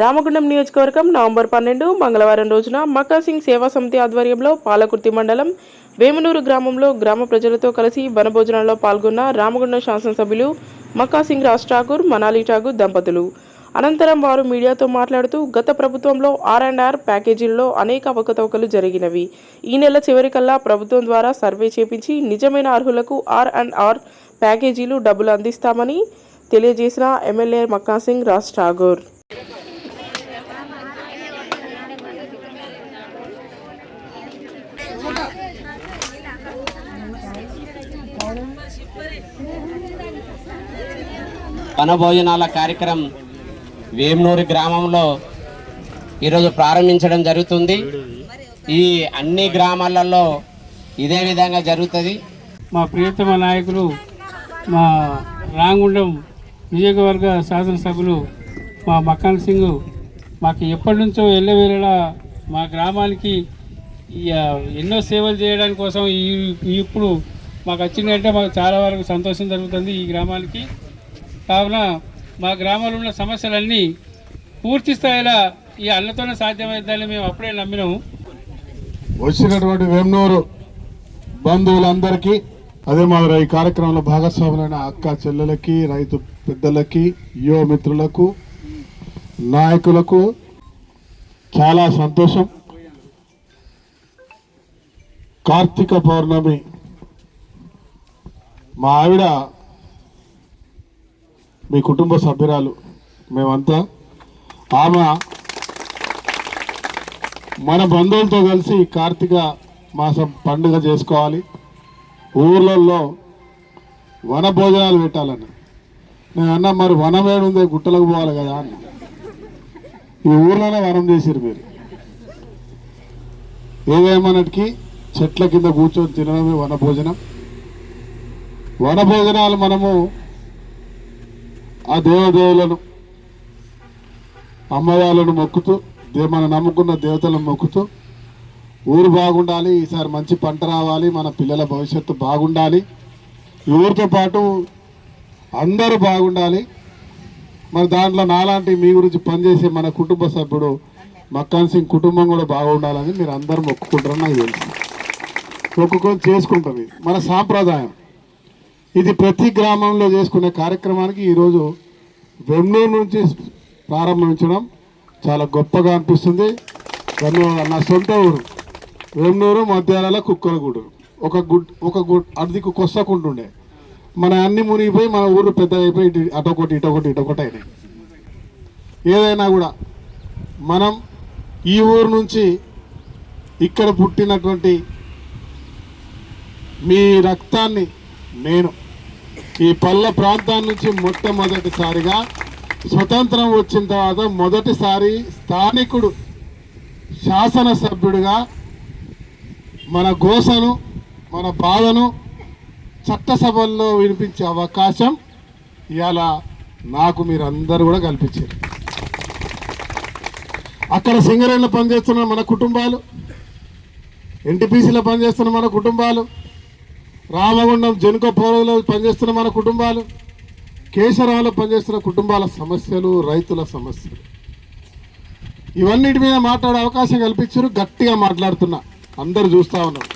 రామగుండం నియోజకవర్గం నవంబర్ పన్నెండు మంగళవారం రోజున మక్కా సింగ్ సేవా సమితి ఆధ్వర్యంలో పాలకుర్తి మండలం వేమునూరు గ్రామంలో గ్రామ ప్రజలతో కలిసి వనభోజనంలో పాల్గొన్న రామగుండం శాసనసభ్యులు మక్కా సింగ్ రాజ్ ఠాకూర్ మనాలి ఠాకూర్ దంపతులు. అనంతరం వారు మీడియాతో మాట్లాడుతూ గత ప్రభుత్వంలో ఆర్ అండ్ ఆర్ ప్యాకేజీల్లో అనేక అవకతవకలు జరిగినవి. ఈ నెల చివరికల్లా ప్రభుత్వం ద్వారా సర్వే చేపించి నిజమైన అర్హులకు ఆర్ అండ్ ఆర్ ప్యాకేజీలు డబ్బులు అందిస్తామని తెలియజేసిన ఎమ్మెల్యే మక్కా సింగ్ రాజ్ ఠాగూర్. వనభోజనాల కార్యక్రమం వేమనూరు గ్రామంలో ఈరోజు ప్రారంభించడం జరుగుతుంది. ఈ అన్ని గ్రామాలలో ఇదే విధంగా జరుగుతుంది. మా ప్రియతమ నాయకులు మా రాంగుండం నియోజకవర్గ శాసనసభ్యులు మా మకాన్ సింగ్ మాకు ఎప్పటి నుంచో ఎల్లవేళలా మా గ్రామానికి ఎన్నో సేవలు చేయడానికి కోసం ఈ ఈ ఇప్పుడు మాకు వచ్చిందంటే మాకు చాలా వరకు సంతోషం జరుగుతుంది ఈ గ్రామానికి. కావున మా గ్రామంలో ఉన్న సమస్యలన్నీ పూర్తి స్థాయిలో ఈ అన్నతోనే సాధ్యమవుతుందని మేము అప్పుడే నమ్మినాము. వచ్చినటువంటి వెమ్నూరు బంధువులందరికీ అదే మాదిరి ఈ కార్యక్రమంలో భాగస్వాములైన అక్క చెల్లెలకి రైతు పెద్దలకి యువ మిత్రులకు నాయకులకు చాలా సంతోషం. కార్తీక పౌర్ణమి మా ఆవిడ మీ కుటుంబ సభ్యురాలు మేమంతా. ఆమె మన బంధువులతో కలిసి కార్తీక మాసం పండుగ చేసుకోవాలి. ఊర్లలో వన భోజనాలు పెట్టాలని నేను అన్న మరి వనం ఏడుంది గుట్టలకు పోవాలి కదా అన్న. ఈ ఊర్లోనే వనం చేసిరు మీరు. ఏదేమన్నటికి చెట్ల కింద కూర్చొని తినడమే వన భోజనం. వన భోజనాలు మనము ఆ దేవదేవులను అమ్మవాళ్ళను మొక్కుతూ దే- మనం నమ్ముకున్న దేవతలను మొక్కుతూ ఊరు బాగుండాలి ఈసారి మంచి పంట రావాలి మన పిల్లల భవిష్యత్తు బాగుండాలి. ఊరితో పాటు అందరూ బాగుండాలి. మరి దాంట్లో నాలాంటి మీ గురించి పనిచేసే మన కుటుంబ సభ్యుడు మక్కాన్ సింగ్ కుటుంబం కూడా బాగుండాలని మీరు అందరూ మొక్కుకుంటారని నాకు తెలుసు. మొక్కుకొని చేసుకుంటుంది మన సాంప్రదాయం. ఇది ప్రతి గ్రామంలో చేసుకునే కార్యక్రమానికి ఈరోజు వెమ్నూరు నుంచి ప్రారంభించడం చాలా గొప్పగా అనిపిస్తుంది. ధన్యవాదాలు నా సొంత ఊరు. వెమ్నూరు మధ్యాహ్నాల కుక్కలగూడు. ఒక గుడ్ ఒక గుడ్ అదికు కొස්සకుంటుండే మన అన్ని మునిగిపోయి మన ఊరు పెద్ద అయిపోయి ఇటు అటొకటి ఇటొకటి ఇటొకటి అయినాయి. ఏదైనా కూడా మనం ఈ ఊరు నుంచి ఇక్కడ పుట్టినటువంటి మీ రక్తాన్ని నేను ఈ పల్లె ప్రాంతం నుంచి మొట్టమొదటిసారిగా స్వతంత్రం వచ్చిన తర్వాత మొదటిసారి స్థానికుడు శాసనసభ్యుడిగా మన గోసను మన బాధను చట్టసభల్లో వినిపించే అవకాశం ఇవాళ నాకు మీరందరూ కూడా కల్పించారు. అక్కడ సింగరేణిలో పనిచేస్తున్న మన కుటుంబాలు ఎన్టీపీసీలో పనిచేస్తున్న మన కుటుంబాలు రామగుండం జనుక పౌరులో పనిచేస్తున్న మన కుటుంబాలు కేశరావులో పనిచేస్తున్న కుటుంబాల సమస్యలు రైతుల సమస్యలు. ఇవన్నిటి మీద మాట్లాడే అవకాశం కల్పించారు గట్టిగా మాట్లాడుతున్నా. అందరు చూస్తా ఉన్నారు.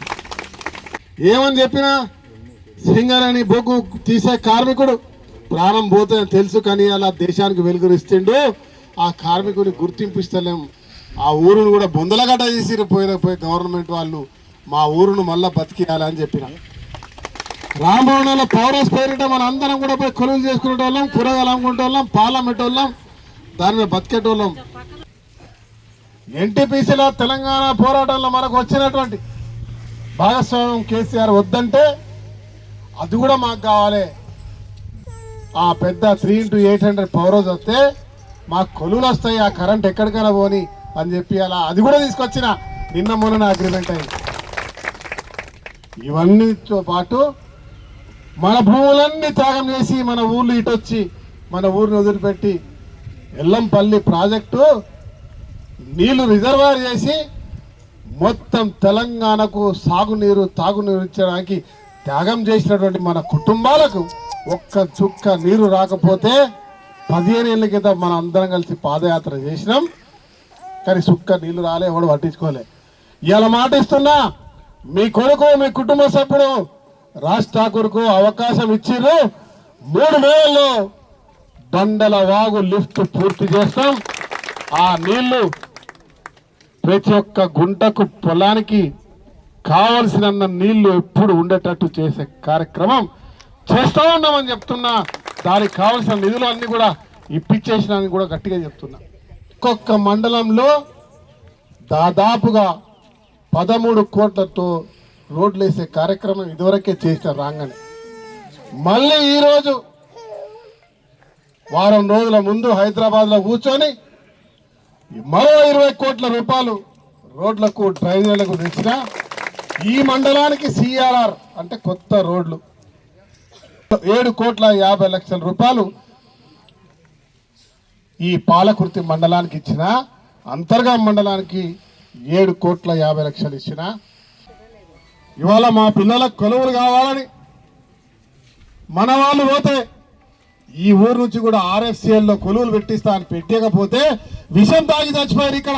ఏమని చెప్పినా సింగరేణి బొగ్గు తీసే కార్మికుడు ప్రాణం పోతే తెలుసు కానీ అలా దేశానికి వెలుగురిస్తుండు ఆ కార్మికుని గుర్తింపు ఇస్తలేం ఆ ఊరును కూడా బొందలగడ్డ చేసి పోయిన పోయి గవర్నమెంట్ వాళ్ళు. మా ఊరును మళ్ళా బతికియాలని చెప్పిన. రామభవనంలో పౌరస్ పేరిట మన అందరం కూడా పోయి కొలువులు చేసుకునే వాళ్ళం కూరగాయలు అమ్ముకుంటూ వాళ్ళం పాలం పెట్టేవాళ్ళం దాని మీద బతికేటోళ్ళం. ఎన్టీపీసీలో తెలంగాణ పోరాటంలో మనకు వచ్చినటువంటి భాగస్వామ్యం కేసీఆర్ వద్దంటే అది కూడా మాకు కావాలి. ఆ పెద్ద three into eight hundred power house వస్తే మాకు కొలువులు వస్తాయి ఆ కరెంట్ ఎక్కడికైనా పోని అని చెప్పి అలా అది కూడా తీసుకొచ్చిన నిన్న మొన్న అగ్రిమెంట్ అయింది. ఇవన్నీతో పాటు మన భూములన్నీ త్యాగం చేసి మన ఊర్లు ఇటొచ్చి మన ఊరిని వదిలిపెట్టి ఎల్లంపల్లి ప్రాజెక్టు నీళ్ళు రిజర్వాయర్ చేసి మొత్తం తెలంగాణకు సాగునీరు తాగునీరు ఇచ్చడానికి త్యాగం చేసినటువంటి మన కుటుంబాలకు ఒక్క చుక్క నీరు రాకపోతే పదిహేను ఏళ్ళ క్రితం మనం అందరం కలిసి పాదయాత్ర చేసినాం. కానీ చుక్క నీళ్ళు రాలే ఎవడు పట్టించుకోలే. ఇలా మాట ఇస్తున్నా మీ కొడుకు మీ కుటుంబ సభ్యుడు రాజ్ ఠాకూర్కు అవకాశం ఇచ్చిర్రు. మూడు నెలల్లో బండల వాగు లిఫ్ట్ పూర్తి చేస్తాం. ఆ నీళ్ళు ప్రతి ఒక్క గుంటకు పొలానికి కావలసినంత నీళ్ళు ఎప్పుడు ఉండేటట్టు చేసే కార్యక్రమం చేస్తా ఉన్నామని చెప్తున్నా. దానికి కావలసిన నిధులు అన్ని కూడా ఇప్పించేసినని కూడా గట్టిగా చెప్తున్నా. ఒక్కొక్క మండలంలో దాదాపుగా పదమూడు కోట్లతో రోడ్లు వేసే కార్యక్రమం ఇదివరకే చేసిన రాగానే. మళ్ళీ ఈరోజు వారం రోజుల ముందు హైదరాబాద్లో కూర్చొని మరో ఇరవై కోట్ల రూపాయలు రోడ్లకు డ్రైనేళ్ళకు తెచ్చిన ఈ మండలానికి సిఆర్ఆర్ అంటే కొత్త రోడ్లు. ఏడు కోట్ల యాభై లక్షల రూపాయలు ఈ పాలకుర్తి మండలానికి ఇచ్చిన అంతర్గా మండలానికి ఏడు కోట్ల యాభై లక్షలు ఇచ్చిన ఇవాళ మా పిల్లలకు కొలువులు కావాలని మన వాళ్ళు పోతే ఈ ఊరు నుంచి కూడా ఆర్ఎస్సీఎల్లో కొలువులు పెట్టిస్తా అని పెట్టకపోతే విషం తాగి చచ్చిపోయారు ఇక్కడ.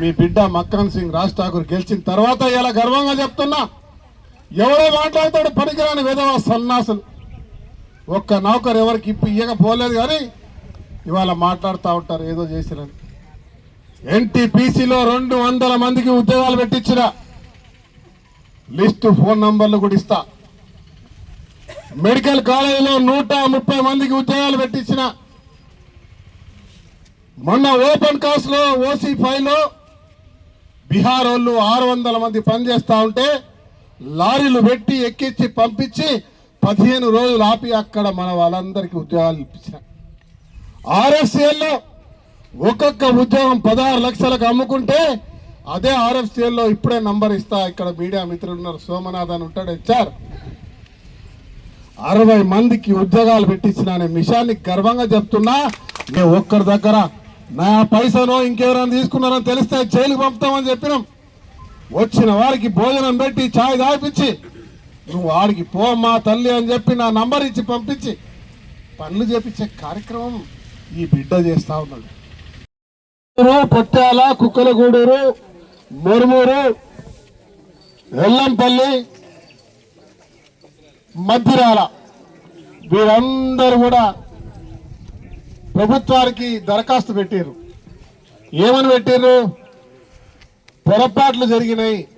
మీ బిడ్డ మక్కన్ సింగ్ రాజ్ ఠాకూర్ గెలిచిన తర్వాత ఇలా గర్వంగా చెప్తున్నా ఎవరో మాట్లాడతాడు పనికిరాని విధవా సన్నాసులు. ఒక్క నౌకరు ఎవరికి ఇప్పు ఇయ్యకపోలేదు కానీ ఇవాళ మాట్లాడుతూ ఉంటారు ఏదో చేసిరని. ఎన్టీపీసీలో రెండు వందల మందికి ఉద్యోగాలు పెట్టించినా లిస్టు ఫోన్ నంబర్లు కూడా ఇస్తా. మెడికల్ కాలేజీలో నూట ముప్పై మందికి ఉద్యోగాలు పెట్టించిన మొన్న ఓపెన్ కాస్ట్లో ఓసీ ఫైవ్ బీహార్ వాళ్ళు ఆరు వందల మంది పనిచేస్తా ఉంటే లారీలు పెట్టి ఎక్కించి పంపించి పదిహేను రోజులు ఆపి అక్కడ మన వాళ్ళందరికీ ఉద్యోగాలు ఇప్పించిన. ఆర్ఎస్ఏల్లో ఒక్కొక్క ఉద్యోగం పదహారు లక్షలకు అమ్ముకుంటే అదే ఆర్ఎఫ్సిఎల్లో ఇప్పుడే నంబర్ ఇస్తా. ఇక్కడ మీడియా మిత్రులు ఉన్నారు సోమనాథ్ అని ఉంటాడు. హెచ్ఆర్ అరవై మందికి ఉద్యోగాలు పెట్టించిన అనే విషయాన్ని గర్వంగా చెప్తున్నా. నేను ఒక్కరి దగ్గర నా పైసలో ఇంకెవరైనా తీసుకున్నారని తెలిస్తే జైలుకి పంపుతామని చెప్పినాం. వచ్చిన వారికి భోజనం పెట్టి ఛాయ్ తాగిపించి నువ్వు వాడికి పో మా తల్లి అని చెప్పి నా నంబర్ ఇచ్చి పంపించి పనులు చేపించే కార్యక్రమం ఈ బిడ్డ చేస్తా ఉన్నాడు. గూడూరు, పొట్టాల కుక్కలగూడూరు మురుమూరు ఎల్లంపల్లి మధ్యరాల వీరందరూ కూడా ప్రభుత్వానికి దరఖాస్తు పెట్టారు ఏమని పెట్టారు పొరపాట్లు జరిగినాయి.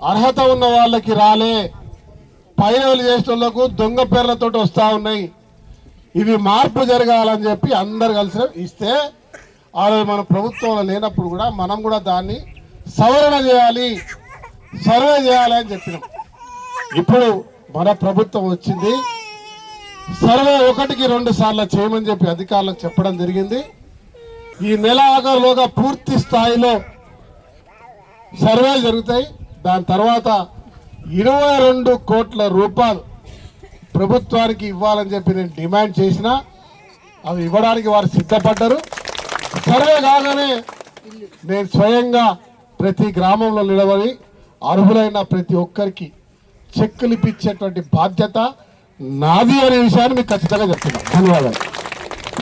అర్హత ఉన్న వాళ్ళకి రాలే. పైరవులు చేసిన వాళ్ళకు దొంగ పేర్లతో వస్తూ ఉన్నాయి. ఇవి మార్పు జరగాలని చెప్పి అందరు కలిసి ఇస్తే ఆ మన ప్రభుత్వంలో లేనప్పుడు కూడా మనం కూడా దాన్ని సవరణ చేయాలి సర్వే చేయాలి అని చెప్పినాం. ఇప్పుడు మన ప్రభుత్వం వచ్చింది. సర్వే ఒకటికి రెండు సార్లు చేయమని చెప్పి అధికారులకు చెప్పడం జరిగింది. ఈ నెల ఆఖరులోగా పూర్తి స్థాయిలో సర్వేలు జరుగుతాయి. దాని తర్వాత ఇరవై రెండు కోట్ల రూపాయలు ప్రభుత్వానికి ఇవ్వాలని చెప్పి నేను డిమాండ్ చేసిన అవి ఇవ్వడానికి వారు సిద్ధపడ్డారు. సర్వే కాగానే నేను స్వయంగా ప్రతి గ్రామంలో నిలబడి అర్హులైన ప్రతి ఒక్కరికి చెక్కులు ఇప్పించేటువంటి బాధ్యత నాది అనే విషయాన్ని మీకు ఖచ్చితంగా చెప్తున్నాను. ధన్యవాదాలు.